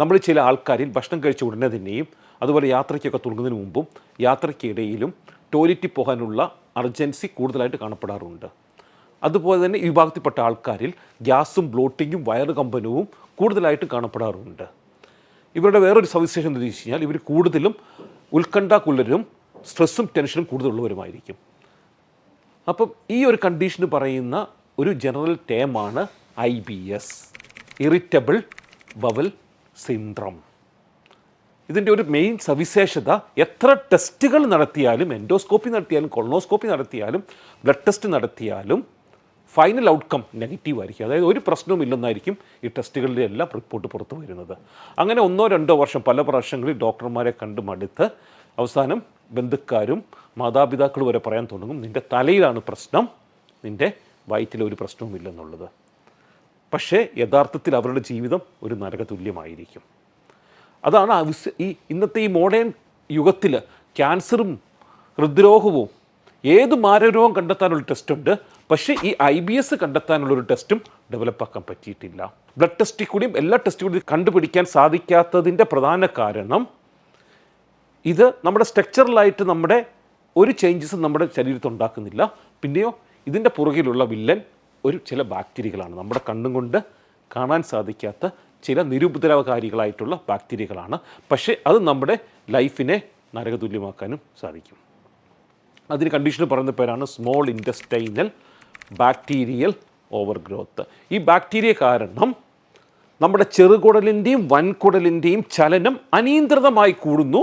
നമ്മൾ ചില ആൾക്കാരിൽ ഭക്ഷണം കഴിച്ച ഉടനെ തന്നെയും അതുപോലെ യാത്രയ്ക്കൊക്കെ തുടങ്ങുന്നതിന് മുമ്പും യാത്രയ്ക്കിടയിലും ടോയ്ലറ്റിൽ പോകാനുള്ള അർജൻസി കൂടുതലായിട്ട് കാണപ്പെടാറുണ്ട്. അതുപോലെ തന്നെ വിഭാഗത്തിൽപ്പെട്ട ആൾക്കാരിൽ ഗ്യാസും ബ്ലോട്ടിങ്ങും വയറ് കമ്പനവും കൂടുതലായിട്ട് കാണപ്പെടാറുണ്ട്. ഇവരുടെ വേറൊരു സവിശേഷം എന്ന് വെച്ച് കഴിഞ്ഞാൽ ഇവർ കൂടുതലും ഉത്കണ്ഠാകുലരും സ്ട്രെസ്സും ടെൻഷനും കൂടുതലുള്ളവരുമായിരിക്കും. അപ്പം ഈ ഒരു കണ്ടീഷന് പറയുന്ന ഒരു ജനറൽ ടേമാണ് I B S. Irritable bowel സിൻഡ്രം. ഇതിന്റെ ഒരു മെയിൻ സവിശേഷത എത്ര ടെസ്റ്റുകൾ നടത്തിയാലും എൻഡോസ്കോപ്പി നടത്തിയാലും കൊളോസ്കോപ്പി നടത്തിയാലും ബ്ലഡ് ടെസ്റ്റ് നടത്തിയാലും ഫൈനൽ ഔട്ട്കം നെഗറ്റീവ് ആയിരിക്കും. അതായത് ഒരു പ്രശ്നവും ഇല്ലെന്നായിരിക്കും ഈ ടെസ്റ്റുകളുടെ എല്ലാം റിപ്പോർട്ട് പുറത്തു വരുന്നത്. അങ്ങനെ ഒന്നോ രണ്ടോ വർഷം പല പ്രാവശ്യങ്ങളിൽ ഡോക്ടർമാരെ കണ്ട് മടുത്ത് അവസാനം ബന്ധുക്കാരും മാതാപിതാക്കളും വരെ പറയാൻ തുടങ്ങും നിന്റെ തലയിലാണ് പ്രശ്നം നിന്റെ വയറ്റിലൊരു ഒരു പ്രശ്നവുമില്ലെന്നുള്ളത് പക്ഷേ യഥാർത്ഥത്തിൽ അവരുടെ ജീവിതം ഒരു നരകതുല്യമായിരിക്കും. അതാണ് ഈ ഇന്നത്തെ ഈ മോഡേൺ യുഗത്തിൽ ക്യാൻസറും ഹൃദ്രോഗവും ഏത് മാരകരോഗം കണ്ടെത്താനുള്ള ടെസ്റ്റുണ്ട്. പക്ഷേ ഈ ഐ ബി എസ് കണ്ടെത്താനുള്ളൊരു ടെസ്റ്റും ഡെവലപ്പാക്കാൻ പറ്റിയിട്ടില്ല. ബ്ലഡ് ടെസ്റ്റിൽ കൂടിയും എല്ലാ ടെസ്റ്റും കൂടി കണ്ടുപിടിക്കാൻ സാധിക്കാത്തതിന്റെ പ്രധാന കാരണം ഇത് നമ്മുടെ സ്ട്രക്ചറലായിട്ട് നമ്മുടെ ഒരു ചേഞ്ചസും നമ്മുടെ ശരീരത്തുണ്ടാക്കുന്നില്ല പിന്നെയോ ഇതിന്റെ പുറകിലുള്ള വില്ലൻ ഒരു ചില ബാക്ടീരിയകളാണ്. നമ്മുടെ കണ്ണും കൊണ്ട് കാണാൻ സാധിക്കാത്ത ചില നിരുപദ്രവകാരികളായിട്ടുള്ള ബാക്ടീരിയകളാണ്. പക്ഷേ അത് നമ്മുടെ ലൈഫിനെ നരകതുല്യമാക്കാനും സാധിക്കും. അതിന് കണ്ടീഷൻ പറയുന്ന പേരാണ് small intestinal bacterial over growth ഈ ബാക്ടീരിയ കാരണം നമ്മുടെ ചെറുകുടലിന്റെയും വൻകുടലിന്റെയും ചലനം അനിയന്ത്രിതമായി കൂടുന്നു.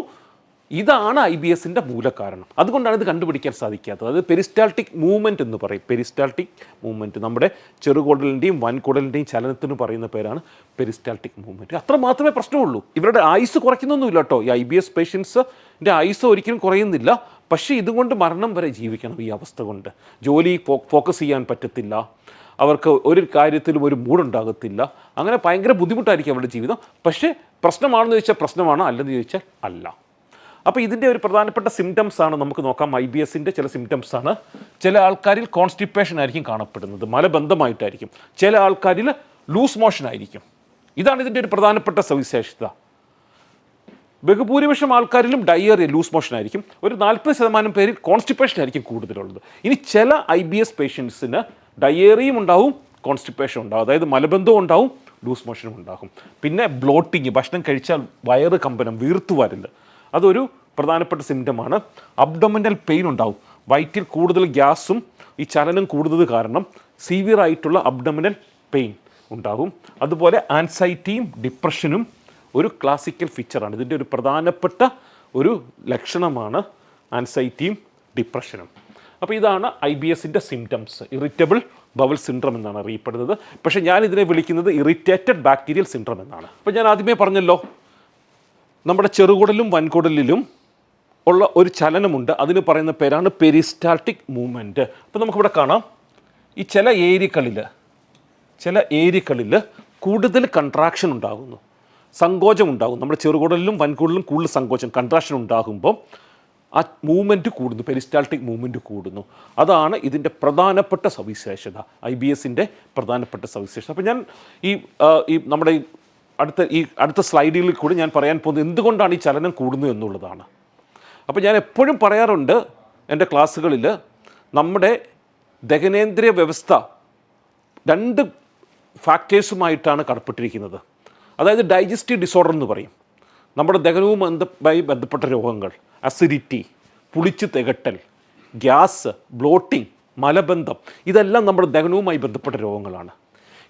ഇതാണ് ഐ ബി എസിന്റെ മൂലകാരണം. അതുകൊണ്ടാണ് ഇത് കണ്ടുപിടിക്കാൻ സാധിക്കാത്തത്. അത് പെരിസ്റ്റാൾട്ടിക് മൂവ്മെന്റ് എന്ന് പറയും. പെരിസ്റ്റാൾട്ടിക് മൂവ്മെന്റ് നമ്മുടെ ചെറുകുടലിന്റെയും വൻകുടലിന്റെയും ചലനത്തിന് പറയുന്ന പേരാണ് പെരിസ്റ്റാൾട്ടിക് മൂവ്മെന്റ് അത്ര മാത്രമേ പ്രശ്നമുള്ളൂ. ഇവരുടെ ആയുസ് കുറയ്ക്കുന്നൊന്നുമില്ല കേട്ടോ. ഈ ഐ ബി എസ് പേഷ്യൻസിന്റെ ആയുസ് ഒരിക്കലും കുറയുന്നില്ല. പക്ഷേ ഇതുകൊണ്ട് മരണം വരെ ജീവിക്കണം ഈ അവസ്ഥ കൊണ്ട്. ജോലി ഫോക്കസ് ചെയ്യാൻ പറ്റത്തില്ല. അവർക്ക് ഒരു കാര്യത്തിലും ഒരു മൂടുണ്ടാകത്തില്ല അങ്ങനെ ഭയങ്കര ബുദ്ധിമുട്ടായിരിക്കും അവരുടെ ജീവിതം. പക്ഷേ പ്രശ്നമാണെന്ന് ചോദിച്ചാൽ പ്രശ്നമാണോ. അല്ലെന്ന് ചോദിച്ചാൽ അല്ല. അപ്പോൾ ഇതിന്റെ ഒരു പ്രധാനപ്പെട്ട സിംറ്റംസ് ആണ് നമുക്ക് നോക്കാം. ഐ ബി എസിന്റെ ചില സിംറ്റംസ് ആണ്. ചില ആൾക്കാരിൽ കോൺസ്റ്റിപ്പേഷൻ ആയിരിക്കും കാണപ്പെടുന്നത്. മലബന്ധമായിട്ടായിരിക്കും. ചില ആൾക്കാരിൽ ലൂസ് മോഷൻ ആയിരിക്കും. ഇതാണ് ഇതിന്റെ ഒരു പ്രധാനപ്പെട്ട സവിശേഷത. ബഹുഭൂരിപക്ഷം ആൾക്കാരിലും ഡയറിയ ലൂസ് മോഷൻ ആയിരിക്കും. ഒരു നാൽപ്പത് ശതമാനം പേരിൽ കോൺസ്റ്റിപ്പേഷൻ ആയിരിക്കും കൂടുതലുള്ളത്. ഇനി ചില ഐ ബി എസ് പേഷ്യൻസിന് ഡയേറിയും ഉണ്ടാവും കോൺസ്റ്റിപ്പേഷൻ ഉണ്ടാവും. അതായത് മലബന്ധവും ഉണ്ടാവും ലൂസ് മോഷനും ഉണ്ടാകും. പിന്നെ ബ്ലോട്ടിങ് ഭക്ഷണം കഴിച്ചാൽ വയറ് കമ്പനം വീർത്തു വരൽ അതൊരു പ്രധാനപ്പെട്ട സിംറ്റമാണ് അബ്ഡോമിനൽ പെയിൻ ഉണ്ടാവും. വയറ്റിൽ കൂടുതൽ ഗ്യാസും ഈ ചലനം കൂടുതൽ കാരണം സീവിയർ ആയിട്ടുള്ള അബ്ഡോമിനൽ പെയിൻ ഉണ്ടാകും. അതുപോലെ ആൻസൈറ്റിയും ഡിപ്രഷനും ഒരു ക്ലാസിക്കൽ ഫീച്ചറാണ് ഇതിന്റെ ഒരു പ്രധാനപ്പെട്ട ഒരു ലക്ഷണമാണ് ആൻസൈറ്റിയും ഡിപ്രഷനും അപ്പോൾ ഇതാണ് ഐ ബി എസിന്റെ സിംറ്റംസ് ഇറിറ്റബിൾ ബവൽ സിൻഡ്രം എന്നാണ് അറിയപ്പെടുന്നത്. പക്ഷേ ഞാൻ ഇതിനെ വിളിക്കുന്നത് ഇറിറ്റേറ്റഡ് ബാക്ടീരിയൽ സിൻഡ്രം എന്നാണ്. അപ്പോൾ ഞാൻ ആദ്യമേ പറഞ്ഞല്ലോ നമ്മുടെ ചെറുകുടലും വൻകുടലിലും ഉള്ള ഒരു ചലനമുണ്ട്. അതിന് പറയുന്ന പേരാണ് പെരിസ്റ്റാൾട്ടിക് മൂവ്മെന്റ് അപ്പോൾ നമുക്കിവിടെ കാണാം. ഈ ചില ഏരിയകളിൽ ചില ഏരിയകളിൽ കൂടുതൽ കൺട്രാക്ഷൻ ഉണ്ടാകുന്നു. സങ്കോചം ഉണ്ടാകും നമ്മുടെ ചെറുകുടലിലും വൻകുടലിലും കൂടുതൽ സങ്കോചം കൺട്രാക്ഷൻ ഉണ്ടാകുമ്പോൾ ആ മൂവ്മെന്റ് കൂടുന്നു പെരിസ്റ്റാൾട്ടിക് മൂവ്മെന്റ് കൂടുന്നു. അതാണ് ഇതിന്റെ പ്രധാനപ്പെട്ട സവിശേഷത ഐ ബി എസിന്റെ പ്രധാനപ്പെട്ട സവിശേഷത. അപ്പോൾ ഞാൻ ഈ ഈ നമ്മുടെ ഈ അടുത്ത ഈ അടുത്ത സ്ലൈഡിൽ കൂടി ഞാൻ പറയാൻ പോകുന്നത് എന്തുകൊണ്ടാണ് ഈ ചലനം കൂടുന്നത് എന്നുള്ളതാണ്. അപ്പോൾ ഞാൻ എപ്പോഴും പറയാറുണ്ട് എന്റെ ക്ലാസ്സുകളിൽ നമ്മുടെ ദഹനേന്ദ്രിയ വ്യവസ്ഥ രണ്ട് ഫാക്ടേഴ്സുമായിട്ടാണ് കടപ്പെട്ടിരിക്കുന്നത്. അതായത് ഡൈജസ്റ്റീവ് ഡിസോർഡർ എന്ന് പറയും. നമ്മുടെ ദഹനവുമായി ബന്ധപ്പെട്ട രോഗങ്ങൾ അസിഡിറ്റി പുളിച്ച് തികട്ടൽ ഗ്യാസ് ബ്ലോട്ടിംഗ് മലബന്ധം ഇതെല്ലാം നമ്മുടെ ദഹനവുമായി ബന്ധപ്പെട്ട രോഗങ്ങളാണ്.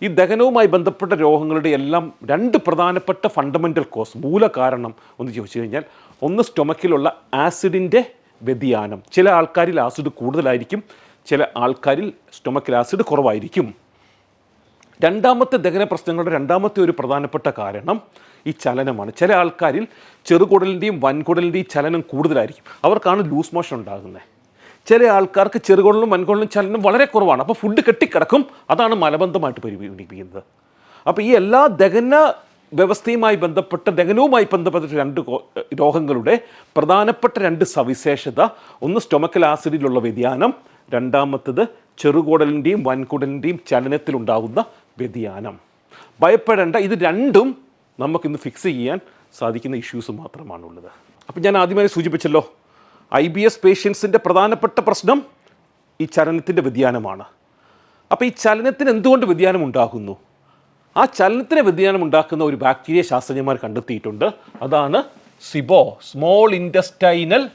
ഈ ദഹനവുമായി ബന്ധപ്പെട്ട രോഗങ്ങളുടെ എല്ലാം രണ്ട് പ്രധാനപ്പെട്ട ഫണ്ടമെന്റൽ കോസ് മൂല കാരണം ഒന്ന് ചോദിച്ചു കഴിഞ്ഞാൽ ഒന്ന് സ്റ്റൊമക്കിലുള്ള ആസിഡിന്റെ വ്യതിയാനം. ചില ആൾക്കാരിൽ ആസിഡ് കൂടുതലായിരിക്കും ചില ആൾക്കാരിൽ സ്റ്റൊമക്കിൽ ആസിഡ് കുറവായിരിക്കും. രണ്ടാമത്തെ ദഹന പ്രശ്നങ്ങളുടെ രണ്ടാമത്തെ ഒരു പ്രധാനപ്പെട്ട കാരണം ഈ ചലനമാണ്. ചില ആൾക്കാരിൽ ചെറുകുടലിന്റെയും വൻകുടലിന്റെയും ചലനം കൂടുതലായിരിക്കും. അവർക്കാണ് ലൂസ് മോഷൻ ഉണ്ടാകുന്നത്. ചില ആൾക്കാർക്ക് ചെറുകൊള്ളും വൻകുടലും ചലനം വളരെ കുറവാണ്. അപ്പോൾ ഫുഡ് കെട്ടിക്കിടക്കും. അതാണ് മലബന്ധമായിട്ട് പരിഗണിപ്പിക്കുന്നത്. അപ്പോൾ ഈ എല്ലാ ദഹന വ്യവസ്ഥയുമായി ബന്ധപ്പെട്ട ദഹനവുമായി ബന്ധപ്പെട്ട രണ്ട് രോഗങ്ങളുടെ പ്രധാനപ്പെട്ട രണ്ട് സവിശേഷത. ഒന്ന് സ്റ്റൊമക്കൽ ആസിഡിലുള്ള വ്യതിയാനം. രണ്ടാമത്തത് ചെറുകുടലിന്റെയും വൻകുടലിന്റെയും ചലനത്തിലുണ്ടാകുന്ന വ്യതിയാനം. ഭയപ്പെടേണ്ട ഇത് രണ്ടും നമുക്കിന്ന് ഫിക്സ് ചെയ്യാൻ സാധിക്കുന്ന ഇഷ്യൂസ് മാത്രമാണുള്ളത്. അപ്പം ഞാൻ ആദ്യമായി സൂചിപ്പിച്ചല്ലോ ഐ ബി എസ് പേഷ്യൻസിന്റെ പ്രധാനപ്പെട്ട പ്രശ്നം ഈ ചലനത്തിന്റെ വ്യതിയാനമാണ്. അപ്പോൾ ഈ ചലനത്തിന് എന്തുകൊണ്ട് വ്യതിയാനം ഉണ്ടാകുന്നു ആ ചലനത്തിന് വ്യതിയാനം ഉണ്ടാക്കുന്ന ഒരു ബാക്ടീരിയ ശാസ്ത്രജ്ഞന്മാർ കണ്ടെത്തിയിട്ടുണ്ട്. അതാണ് SIBO small intestinal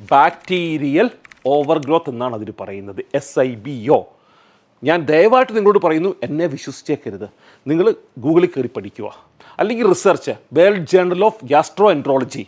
bacterial overgrowth എന്നാണ് അതിന് പറയുന്നത് എസ് ഐ ബി ഒ ഞാൻ ദയവായിട്ട് നിങ്ങളോട് പറയുന്നു എന്നെ വിശ്വസിച്ചേക്കരുത്. നിങ്ങൾ ഗൂഗിളിൽ കയറി പഠിക്കുക. അല്ലെങ്കിൽ research world journal of gastroenterology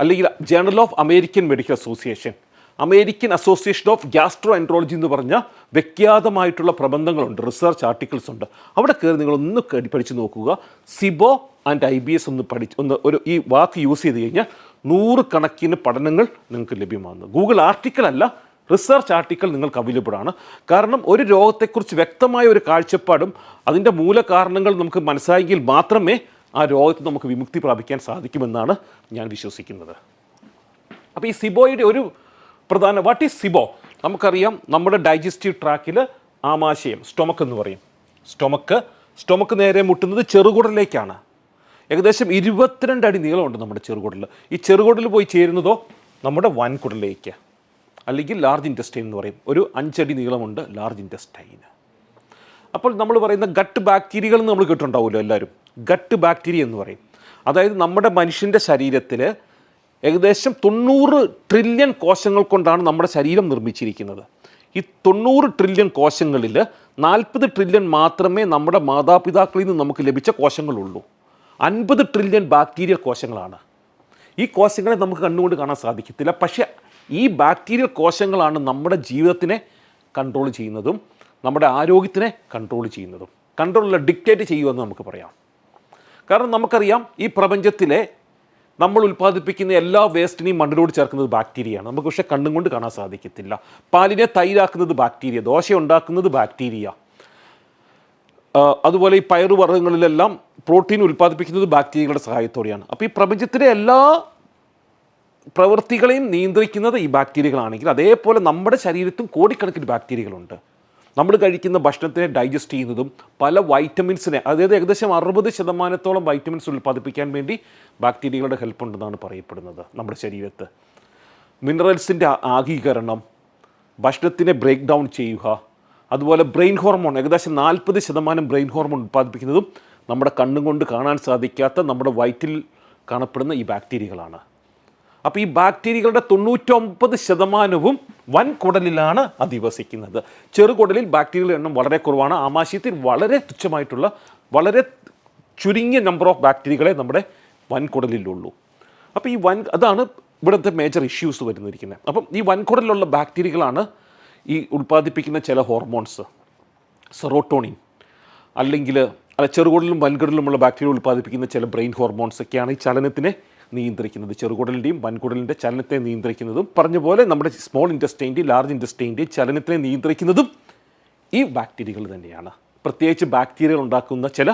അല്ലെങ്കിൽ journal of American medical association American association of gastroenterology എന്ന് പറഞ്ഞ വ്യഖ്യാതമായിട്ടുള്ള പ്രബന്ധങ്ങളുണ്ട് റിസർച്ച് ആർട്ടിക്കിൾസ് ഉണ്ട്. അവിടെ കയറി നിങ്ങളൊന്ന് പഠിച്ചു നോക്കുക. SIBO and I B S ഒന്ന് പഠിച്ച് ഒന്ന് ഒരു ഈ വാക്ക് യൂസ് ചെയ്ത് കഴിഞ്ഞാൽ നൂറ് കണക്കിന് പഠനങ്ങൾ നിങ്ങൾക്ക് ലഭ്യമാകുന്നു. ഗൂഗിൾ ആർട്ടിക്കിൾ അല്ല റിസർച്ച് ആർട്ടിക്കിൾ നിങ്ങൾക്ക് അവൈലബിൾ ആണ്. കാരണം ഒരു രോഗത്തെക്കുറിച്ച് വ്യക്തമായ ഒരു കാഴ്ചപ്പാടും അതിന്റെ മൂലകാരണങ്ങൾ നമുക്ക് മനസ്സിലായെങ്കിൽ മാത്രമേ ആ രോഗത്തിൽ നമുക്ക് വിമുക്തി പ്രാപിക്കാൻ സാധിക്കുമെന്നാണ് ഞാൻ വിശ്വസിക്കുന്നത്. അപ്പോൾ ഈ സിബോയുടെ ഒരു പ്രധാന വാട്ട് ഈസ് സിബോ നമുക്കറിയാം നമ്മുടെ ഡൈജസ്റ്റീവ് ട്രാക്കിൽ ആമാശയം സ്റ്റൊമക്ക് എന്ന് പറയും. സ്റ്റൊമക്ക് സ്റ്റൊമക്ക് നേരെ മുട്ടുന്നത് ചെറുകുടലിലേക്കാണ്. ഏകദേശം ഇരുപത്തിരണ്ട് അടി നീളമുണ്ട് നമ്മുടെ ചെറുകുടലിൽ ഈ ചെറുകുടലിൽ പോയി ചേരുന്നതോ നമ്മുടെ വൻകുടലിലേക്ക് അല്ലെങ്കിൽ ലാർജ് ഇന്റസ്റ്റൈൻ എന്ന് പറയും. ഒരു അഞ്ചടി നീളമുണ്ട് ലാർജ് ഇന്റസ്റ്റൈൻ അപ്പോൾ നമ്മൾ പറയുന്ന ഗട്ട് ബാക്ടീരിയകൾ നമ്മൾ കേട്ടിട്ടുണ്ടാവുമല്ലോ എല്ലാവരും. ഗട്ട് ബാക്ടീരിയ എന്ന് പറയും. അതായത് നമ്മുടെ മനുഷ്യന്റെ ശരീരത്തിൽ ഏകദേശം തൊണ്ണൂറ് ട്രില്യൺ കോശങ്ങൾ കൊണ്ടാണ് നമ്മുടെ ശരീരം നിർമ്മിച്ചിരിക്കുന്നത്. ഈ തൊണ്ണൂറ് ട്രില്യൺ കോശങ്ങളിൽ നാൽപ്പത് ട്രില്യൺ മാത്രമേ നമ്മുടെ മാതാപിതാക്കളിൽ നിന്ന് നമുക്ക് ലഭിച്ച കോശങ്ങളുള്ളൂ. അൻപത് ട്രില്യൺ ബാക്ടീരിയ കോശങ്ങളാണ്. ഈ കോശങ്ങളെ നമുക്ക് കണ്ണുകൊണ്ട് കാണാൻ സാധിക്കത്തില്ല. പക്ഷേ ഈ ബാക്ടീരിയൽ കോശങ്ങളാണ് നമ്മുടെ ജീവിതത്തിനെ കൺട്രോൾ ചെയ്യുന്നതും നമ്മുടെ ആരോഗ്യത്തിനെ കൺട്രോൾ ചെയ്യുന്നതും. കൺട്രോളിൽ ഡിക്റ്റേറ്റ് ചെയ്യുമെന്ന് നമുക്ക് പറയാം. കാരണം നമുക്കറിയാം ഈ പ്രപഞ്ചത്തിലെ നമ്മൾ ഉൽപ്പാദിപ്പിക്കുന്ന എല്ലാ വേസ്റ്റിനെയും മണ്ണിലോട് ചേർക്കുന്നത് ബാക്ടീരിയയാണ്. നമുക്ക് പക്ഷേ കണ്ണും കൊണ്ട് കാണാൻ സാധിക്കത്തില്ല. പാലിനെ തൈരാക്കുന്നത് ബാക്ടീരിയ ദോശ ഉണ്ടാക്കുന്നത് ബാക്ടീരിയ. അതുപോലെ ഈ പയറുവർഗങ്ങളിലെല്ലാം പ്രോട്ടീൻ ഉൽപ്പാദിപ്പിക്കുന്നത് ബാക്ടീരിയകളുടെ സഹായത്തോടെയാണ്. അപ്പോൾ ഈ പ്രപഞ്ചത്തിലെ എല്ലാ പ്രവൃത്തികളെയും നിയന്ത്രിക്കുന്നത് ഈ ബാക്ടീരിയകളാണെങ്കിൽ അതേപോലെ നമ്മുടെ ശരീരത്തും കോടിക്കണക്കിന് ബാക്ടീരിയകളുണ്ട്. നമ്മൾ കഴിക്കുന്ന ഭക്ഷണത്തിനെ ഡൈജസ്റ്റ് ചെയ്യുന്നതും പല വൈറ്റമിൻസിനെ അതായത് ഏകദേശം അറുപത് ശതമാനത്തോളം വൈറ്റമിൻസ് ഉൽപ്പാദിപ്പിക്കാൻ വേണ്ടി ബാക്ടീരിയകളുടെ ഹെൽപ്പ് ഉണ്ടെന്നാണ് പറയപ്പെടുന്നത് നമ്മുടെ ശരീരത്ത്. മിനറൽസിന്റെ ആഗീകരണം ഭക്ഷണത്തിനെ ബ്രേക്ക് ഡൗൺ ചെയ്യുക അതുപോലെ ബ്രെയിൻ ഹോർമോൺ ഏകദേശം നാൽപ്പത് ശതമാനം ബ്രെയിൻ ഹോർമോൺ ഉൽപ്പാദിപ്പിക്കുന്നതും നമ്മുടെ കണ്ണും കൊണ്ട് കാണാൻ സാധിക്കാത്ത നമ്മുടെ വയറ്റിൽ കാണപ്പെടുന്ന ഈ ബാക്ടീരിയകളാണ് അപ്പോൾ ഈ ബാക്ടീരിയകളുടെ തൊണ്ണൂറ്റൊമ്പത് ശതമാനവും വൻകുടലിലാണ് അധിവസിക്കുന്നത്. ചെറുകുടലിൽ ബാക്ടീരിയയുടെ എണ്ണം വളരെ കുറവാണ്. ആമാശയത്തിൽ വളരെ തുച്ഛമായിട്ടുള്ള വളരെ ചുരുങ്ങിയ നമ്പർ ഓഫ് ബാക്ടീരിയകളെ നമ്മുടെ വൻകുടലിലുള്ളൂ. അപ്പോൾ ഈ വൻ അതാണ് ഇവിടുത്തെ മേജർ ഇഷ്യൂസ് വരുന്നിരിക്കുന്നത്. അപ്പം ഈ വൻകുടലിലുള്ള ബാക്ടീരിയകളാണ് ഈ ഉൽപ്പാദിപ്പിക്കുന്ന ചില ഹോർമോൺസ് സെറോട്ടോണിൻ അല്ലെങ്കിൽ അല്ല ചെറുകുടലിലും വൻകുടലിലുമുള്ള ബാക്ടീരിയ ഉൽപ്പാദിപ്പിക്കുന്ന ചില ബ്രെയിൻ ഹോർമോൺസ് ഒക്കെയാണ് ഈ ചലനത്തിനെ നിയന്ത്രിക്കുന്നത്. ചെറുകുടലിന്റെയും വൻകുടലിന്റെ ചലനത്തെ നിയന്ത്രിക്കുന്നതും പറഞ്ഞ പോലെ നമ്മുടെ സ്മോൾ ഇൻഡസ്ട്രീന്റെയും ലാർജ് ഇൻഡസ്ട്രീന്റെയും ചലനത്തെ നിയന്ത്രിക്കുന്നതും ഈ ബാക്ടീരിയകൾ തന്നെയാണ്. പ്രത്യേകിച്ച് ബാക്ടീരിയകൾ ഉണ്ടാക്കുന്ന ചില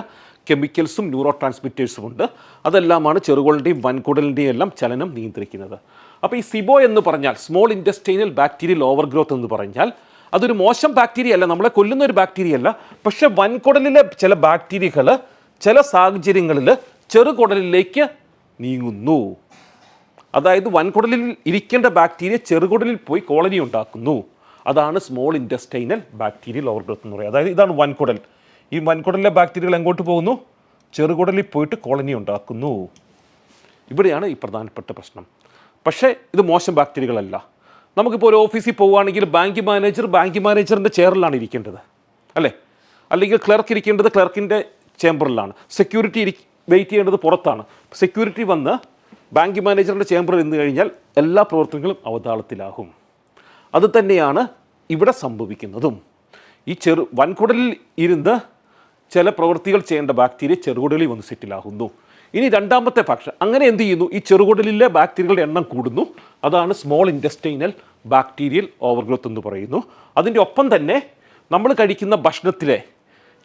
കെമിക്കൽസും ന്യൂറോ ട്രാൻസ്മിറ്റേഴ്സും ഉണ്ട്. അതെല്ലാമാണ് ചെറുകുടലിന്റെയും വൻകുടലിന്റെയും എല്ലാം ചലനം നിയന്ത്രിക്കുന്നത്. അപ്പോൾ ഈ സിബോ എന്ന് പറഞ്ഞാൽ small intestinal bacterial over growth എന്ന് പറഞ്ഞാൽ അതൊരു മോശം ബാക്ടീരിയ അല്ല നമ്മളെ കൊല്ലുന്ന ഒരു ബാക്ടീരിയ അല്ല. പക്ഷേ വൻകുടലിലെ ചില ബാക്ടീരിയകൾ ചില സാഹചര്യങ്ങളിൽ ചെറുകുടലിലേക്ക് നീങ്ങുന്നു. അതായത് വൻകുടലിൽ ഇരിക്കേണ്ട ബാക്ടീരിയ ചെറുകുടലിൽ പോയി കോളനി ഉണ്ടാക്കുന്നു. അതാണ് സ്മോൾ ഇൻഡസ്റ്റൈനൽ ബാക്ടീരിയൽ ഓവർഗ്രോത്ത് എന്ന് പറയുന്നത്. അതായത് ഇതാണ് വൻകുടൽ. ഈ വൻകുടലിലെ ബാക്ടീരിയകൾ എങ്ങോട്ട് പോകുന്നു? ചെറുകുടലിൽ പോയിട്ട് കോളനി ഉണ്ടാക്കുന്നു. ഇവിടെയാണ് ഈ പ്രധാനപ്പെട്ട പ്രശ്നം. പക്ഷേ ഇത് മോശം ബാക്ടീരിയകളല്ല നമുക്കിപ്പോൾ ഒരു ഓഫീസിൽ പോവുകയാണെങ്കിൽ ബാങ്ക് മാനേജർ ബാങ്ക് മാനേജറിന്റെ ചെയറിലാണ് ഇരിക്കേണ്ടത്. അല്ലേ? അല്ലെങ്കിൽ ക്ലർക്ക് ഇരിക്കേണ്ടത് ക്ലർക്കിന്റെ ചേംബറിലാണ് സെക്യൂരിറ്റി വെയിറ്റ് ചെയ്യേണ്ടത് പുറത്താണ്. സെക്യൂരിറ്റി വന്ന് ബാങ്ക് മാനേജറിന്റെ ചേംബറിൽ നിന്ന് കഴിഞ്ഞാൽ എല്ലാ പ്രവർത്തനങ്ങളും അവതാളത്തിലാകും. അത് തന്നെയാണ് ഇവിടെ സംഭവിക്കുന്നതും. ഈ ചെറു വൻകുടലിൽ ഇരുന്ന് ചില പ്രവൃത്തികൾ ചെയ്യേണ്ട ബാക്ടീരിയ ചെറുകുടലിൽ വന്ന് സെറ്റിലാകുന്നു ഇനി രണ്ടാമത്തെ ഫാക്ഷൻ അങ്ങനെ എന്ത് ചെയ്യുന്നു? ഈ ചെറുകുടലിലെ ബാക്ടീരിയകളുടെ എണ്ണം കൂടുന്നു. അതാണ് സ്മോൾ ഇൻഡസ്റ്റൈനൽ ബാക്ടീരിയൽ ഓവർഗ്രോത്ത് എന്ന് പറയുന്നു. അതിന്റെ ഒപ്പം തന്നെ നമ്മൾ കഴിക്കുന്ന ഭക്ഷണത്തിലെ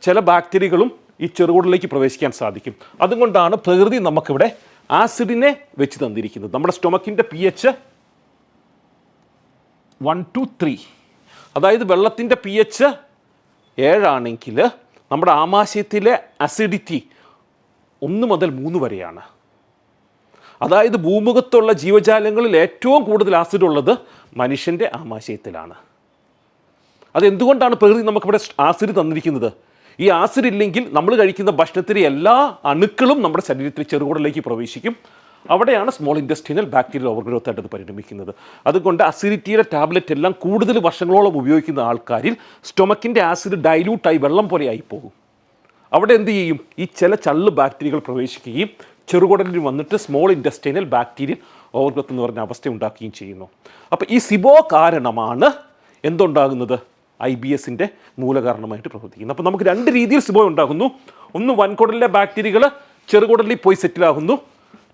ചില ബാക്ടീരിയകളും ഈ ചെറുകൂടിലേക്ക് പ്രവേശിക്കാൻ സാധിക്കും. അതുകൊണ്ടാണ് പ്രകൃതി നമുക്കിവിടെ ആസിഡിനെ വെച്ച് തന്നിരിക്കുന്നത്. നമ്മുടെ സ്റ്റൊമക്കിന്റെ P H one two three അതായത് വെള്ളത്തിന്റെ പി എച്ച് ഏഴാണെങ്കിൽ നമ്മുടെ ആമാശയത്തിലെ അസിഡിറ്റി ഒന്ന് മുതൽ മൂന്ന് വരെയാണ്. അതായത് ഭൂമുഖത്തുള്ള ജീവജാലങ്ങളിൽ ഏറ്റവും കൂടുതൽ ആസിഡ് ഉള്ളത് മനുഷ്യന്റെ ആമാശയത്തിലാണ്. അതെന്തുകൊണ്ടാണ് പ്രകൃതി നമുക്കിവിടെ ആസിഡ് തന്നിരിക്കുന്നത്? ഈ ആസിഡ് ഇല്ലെങ്കിൽ നമ്മൾ കഴിക്കുന്ന ഭക്ഷണത്തിലെ എല്ലാ അണുക്കളും നമ്മുടെ ശരീരത്തിൽ ചെറുകൂടലേക്ക് പ്രവേശിക്കും. അവിടെയാണ് സ്മോൾ ഇൻഡസ്ട്രീനൽ ബാക്ടീരിയൽ ഓവർഗ്രോത്ത് ആയിട്ട് അത് പരിണമിക്കുന്നത്. അതുകൊണ്ട് അസിഡിറ്റിയുടെ ടാബ്ലറ്റ് എല്ലാം കൂടുതൽ വർഷങ്ങളോളം ഉപയോഗിക്കുന്ന ആൾക്കാരിൽ സ്റ്റൊമക്കിന്റെ ആസിഡ് ഡൈല്യൂട്ടായി വെള്ളം പോലെ ആയി പോകും അവിടെ എന്ത് ചെയ്യും? ഈ ചില ചള്ള് ബാക്ടീരിയകൾ പ്രവേശിക്കുകയും ചെറുകുടലിൽ വന്നിട്ട് സ്മോൾ ഇൻഡസ്ട്രീനൽ ബാക്ടീരിയൽ ഓവർഗ്രോത്ത് എന്ന് പറഞ്ഞ അവസ്ഥ ഉണ്ടാക്കുകയും ചെയ്യുന്നു. അപ്പോൾ ഈ സിബോ കാരണമാണ് എന്തുണ്ടാകുന്നത്? ഐ ബി എസിന്റെ മൂലകാരണമായിട്ട് പ്രവർത്തിക്കുന്നത് അപ്പോൾ നമുക്ക് രണ്ട് രീതിയിൽ സിബോ ഉണ്ടാകുന്നു. ഒന്ന് വൻകുടലിലെ ബാക്ടീരിയകൾ ചെറുകുടലിൽ പോയി സെറ്റിലാകുന്നു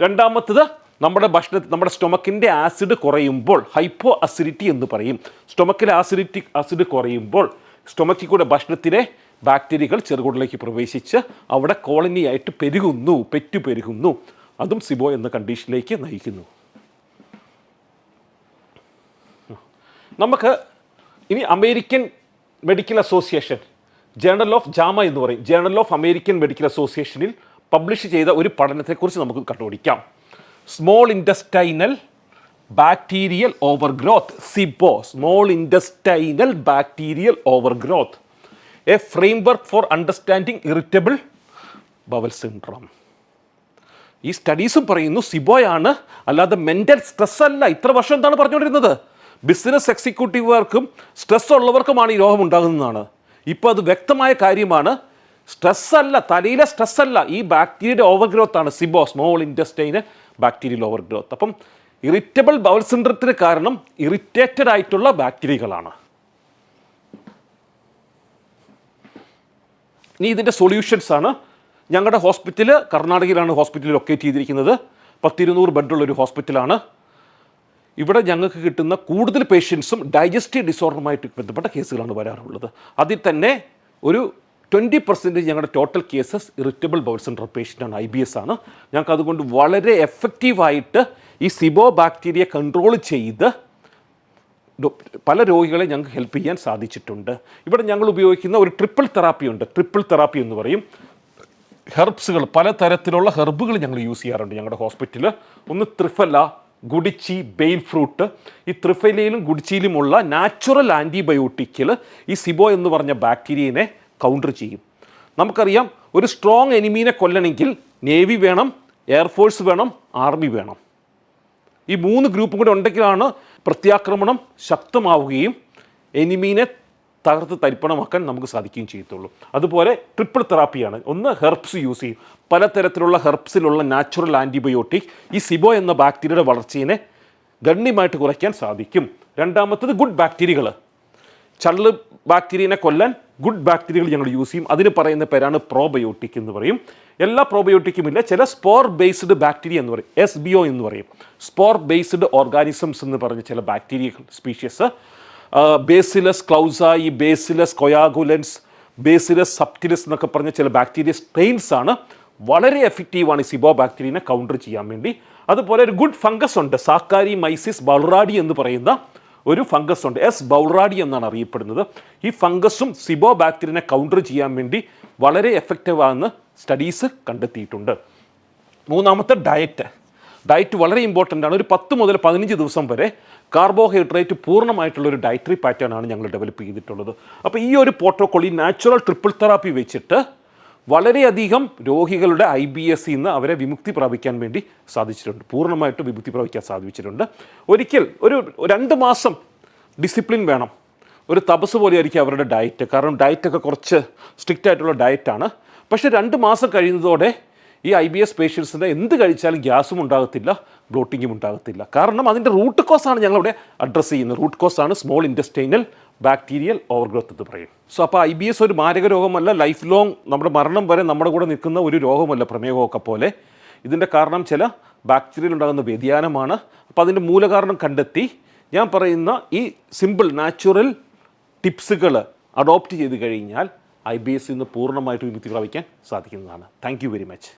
രണ്ടാമത്തത് നമ്മുടെ ഭക്ഷണ നമ്മുടെ സ്റ്റൊമക്കിന്റെ ആസിഡ് കുറയുമ്പോൾ ഹൈപ്പോ അസിഡിറ്റി എന്ന് പറയും. സ്റ്റൊമക്കിലെ ആസിഡിറ്റി ആസിഡ് കുറയുമ്പോൾ സ്റ്റൊമക്കിൽ കൂടെ ഭക്ഷണത്തിലെ ബാക്ടീരിയകൾ ചെറുകുടലിലേക്ക് പ്രവേശിച്ച് അവിടെ കോളനിയായിട്ട് പെരുകുന്നു പെറ്റു പെരുകുന്നു. അതും സിബോ എന്ന കണ്ടീഷനിലേക്ക് നയിക്കുന്നു. നമുക്ക് ഇനി American medical association journal of JAMA എന്ന് പറയും. ജേണൽ ഓഫ് അമേരിക്കൻ മെഡിക്കൽ അസോസിയേഷനിൽ പബ്ലിഷ് ചെയ്ത ഒരു പഠനത്തെക്കുറിച്ച് നമുക്ക് കണ്ടുപിടിക്കാം. Small intestinal bacterial over growth SIBO small intestinal bacterial over growth a framework for understanding irritable bowel syndrome ഈ സ്റ്റഡീസും പറയുന്നു സിബോയാണ് അല്ലാതെ മെന്റൽ സ്ട്രെസ് അല്ല. ഇത്ര വർഷം എന്താണ് പറഞ്ഞുകൊണ്ടിരുന്നത്? ബിസിനസ് എക്സിക്യൂട്ടീവുകാർക്കും സ്ട്രെസ് ഉള്ളവർക്കുമാണ് ഈ രോഗം ഉണ്ടാകുന്നതാണ് ഇപ്പോൾ അത് വ്യക്തമായ കാര്യമാണ്. സ്ട്രെസ് അല്ല തലയിലെ സ്ട്രെസ് അല്ല ഈ ബാക്ടീരിയയുടെ ഓവർ ഗ്രോത്ത് ആണ് സിബോ സ്മോൾ ഇൻഡസ്റ്റൈന് ബാക്ടീരിയൽ ഓവർ ഗ്രോത്ത് അപ്പം ഇറിറ്റബിൾ ബൗൾ സിൻഡ്രത്തിന് കാരണം ഇറിറ്റേറ്റഡ് ആയിട്ടുള്ള ബാക്ടീരിയകളാണ്. ഇനി ഇതിന്റെ സൊല്യൂഷൻസ് ആണ്. ഞങ്ങളുടെ ഹോസ്പിറ്റൽ കർണാടകയിലാണ് ഹോസ്പിറ്റൽ ലൊക്കേറ്റ് ചെയ്തിരിക്കുന്നത്. പത്തിരുന്നൂറ് ബെഡുള്ള ഒരു ഹോസ്പിറ്റലാണ് ഇവിടെ ഞങ്ങൾക്ക് കിട്ടുന്ന കൂടുതൽ പേഷ്യൻസും ഡൈജസ്റ്റീവ് ഡിസോർഡറുമായിട്ട് ബന്ധപ്പെട്ട കേസുകളാണ് വരാറുള്ളത്. അതിൽ തന്നെ ഒരു ട്വന്റി പെർസെന്റേജ് ഞങ്ങളുടെ total cases irritable bowel syndrome പേഷ്യന്റാണ് I B S ആണ്. ഞങ്ങൾക്ക് അതുകൊണ്ട് വളരെ എഫക്റ്റീവായിട്ട് ഈ സിബോ ബാക്ടീരിയ കൺട്രോൾ ചെയ്ത് പല രോഗികളെ ഞങ്ങൾക്ക് ഹെൽപ്പ് ചെയ്യാൻ സാധിച്ചിട്ടുണ്ട്. ഇവിടെ ഞങ്ങൾ ഉപയോഗിക്കുന്ന ഒരു ട്രിപ്പിൾ തെറാപ്പി ഉണ്ട്. ട്രിപ്പിൾ തെറാപ്പി എന്ന് പറയും. ഹെർബ്സുകൾ പലതരത്തിലുള്ള ഹെർബുകൾ ഞങ്ങൾ യൂസ് ചെയ്യാറുണ്ട് ഞങ്ങളുടെ ഹോസ്പിറ്റലിൽ ഒന്ന് ത്രിഫല ഗുഡിച്ചി ബെയിൽ ഫ്രൂട്ട് ഈ ത്രിഫലയിലും ഗുഡിച്ചിയിലുമുള്ള നാച്ചുറൽ ആന്റിബയോട്ടിക്കിൽ ഈ സിബോ എന്ന് പറഞ്ഞ ബാക്ടീരിയനെ കൗണ്ടർ ചെയ്യും. നമുക്കറിയാം ഒരു സ്ട്രോങ് എനിമീനെ കൊല്ലണമെങ്കിൽ നേവി വേണം എയർഫോഴ്സ് വേണം ആർമി വേണം. ഈ മൂന്ന് ഗ്രൂപ്പും കൂടെ ഉണ്ടെങ്കിലാണ് പ്രത്യാക്രമണം ശക്തമാവുകയും എനിമീനെ തകർത്ത് തരിപ്പണമാക്കാൻ നമുക്ക് സാധിക്കുകയും ചെയ്യത്തുള്ളൂ. അതുപോലെ ട്രിപ്പിൾ തെറാപ്പിയാണ് ഒന്ന് ഹെർബ്സ് യൂസ് ചെയ്യും. പലതരത്തിലുള്ള ഹെർബ്സിലുള്ള നാച്ചുറൽ ആന്റിബയോട്ടിക് ഈ സിബോ എന്ന ബാക്ടീരിയയുടെ വളർച്ചയെ ഗണ്യമായിട്ട് കുറയ്ക്കാൻ സാധിക്കും. രണ്ടാമത്തത് ഗുഡ് ബാക്ടീരിയകൾ ചള്ള് ബാക്ടീരിയനെ കൊല്ലാൻ ഗുഡ് ബാക്ടീരിയകൾ ഞങ്ങൾ യൂസ് ചെയ്യും. അതിന് പറയുന്ന പേരാണ് പ്രോബയോട്ടിക് എന്ന് പറയും. എല്ലാ പ്രോബയോട്ടിക്കും ഇല്ല. ചില സ്പോർ ബേസ്ഡ് ബാക്ടീരിയ എന്ന് പറയും. എസ് ബി ഒ എന്ന് പറയും. സ്പോർ ബേസ്ഡ് ഓർഗാനിസംസ് എന്ന് പറഞ്ഞ ചില bacteria species bacillus clausii bacillus coagulans bacillus subtilis എന്നൊക്കെ പറഞ്ഞ ചില ബാക്ടീരിയ സ്ട്രെയിൻസ് ആണ്. വളരെ എഫക്റ്റീവാണ് ഈ സിബോ ബാക്ടീരിയനെ കൗണ്ടർ ചെയ്യാൻ വേണ്ടി. അതുപോലെ ഒരു ഗുഡ് ഫംഗസ് ഉണ്ട്. സാക്കാരി മൈസിസ് ബൾറാഡി എന്ന് പറയുന്ന ഒരു ഫംഗസ് ഉണ്ട്. എസ് ബൗറാഡി എന്നാണ് അറിയപ്പെടുന്നത്. ഈ ഫംഗസും സിബോ ബാക്ടീരിയനെ കൗണ്ടർ ചെയ്യാൻ വേണ്ടി വളരെ എഫക്റ്റീവാണെന്ന് സ്റ്റഡീസ് കണ്ടെത്തിയിട്ടുണ്ട്. മൂന്നാമത്തെ ഡയറ്റ് ഡയറ്റ് വളരെ ഇമ്പോർട്ടന്റ് ആണ്. ഒരു പത്ത് മുതൽ പതിനഞ്ച് ദിവസം വരെ കാർബോഹൈഡ്രേറ്റ് പൂർണമായിട്ടുള്ള ഒരു ഡയറ്ററി പാറ്റേൺ ആണ് ഞങ്ങൾ ഡെവലപ്പ് ചെയ്തിട്ടുള്ളത്. അപ്പോൾ ഈ ഒരു പ്രോട്ടോകോൾ ഈ നാച്ചുറൽ ട്രിപ്പിൾ തെറാപ്പി വെച്ചിട്ട് വളരെയധികം രോഗികളുടെ ഐ ബി എസ് നിന്ന് അവരെ വിമുക്തി പ്രാപിക്കാൻ വേണ്ടി സാധിച്ചിട്ടുണ്ട്. പൂർണമായിട്ട് വിമുക്തി പ്രാപിക്കാൻ സാധിച്ചിട്ടുണ്ട്. ഒരിക്കൽ ഒരു രണ്ട് മാസം ഡിസിപ്ലിൻ വേണം. ഒരു തപസ് പോലെ പോലെയായിരിക്കും അവരുടെ ഡയറ്റ് കാരണം ഡയറ്റൊക്കെ കുറച്ച് സ്ട്രിക്റ്റ് ആയിട്ടുള്ള ഡയറ്റാണ് പക്ഷേ രണ്ട് മാസം കഴിയുന്നതോടെ ഈ ഐ ബി എസ് പേഷ്യൻസിന്റെ എന്ത് കഴിച്ചാലും ഗ്യാസും ഉണ്ടാകത്തില്ല ബ്ലോട്ടിങ്ങും ഉണ്ടാകത്തില്ല. കാരണം അതിന്റെ റൂട്ട് കോസാണ് ഞങ്ങളിവിടെ അഡ്രസ്സ് ചെയ്യുന്നത്. റൂട്ട് കോസാണ് സ്മോൾ ഇൻഡസ്റ്റൈനൽ ബാക്ടീരിയൽ ഓവർഗ്രോത്ത് എന്ന് പറയും. സോ അപ്പോൾ ഐ ബി എസ് ഒരു മാരക രോഗമല്ല ലൈഫ് ലോങ് നമ്മുടെ മരണം വരെ നമ്മുടെ കൂടെ നിൽക്കുന്ന ഒരു രോഗമല്ല പ്രമേഹമൊക്കെ പോലെ. ഇതിന്റെ കാരണം ചില ബാക്ടീരിയൽ ഉണ്ടാകുന്ന വ്യതിയാനമാണ്. അപ്പോൾ അതിന്റെ മൂലകാരണം കണ്ടെത്തി ഞാൻ പറയുന്ന ഈ സിമ്പിൾ നാച്ചുറൽ ടിപ്സുകൾ അഡോപ്റ്റ് ചെയ്ത് കഴിഞ്ഞാൽ ഐ ബി എസ് ഇന്ന് പൂർണമായിട്ട് വിമുക്തി പ്രാപിക്കാൻ സാധിക്കുന്നതാണ്. Thank very much.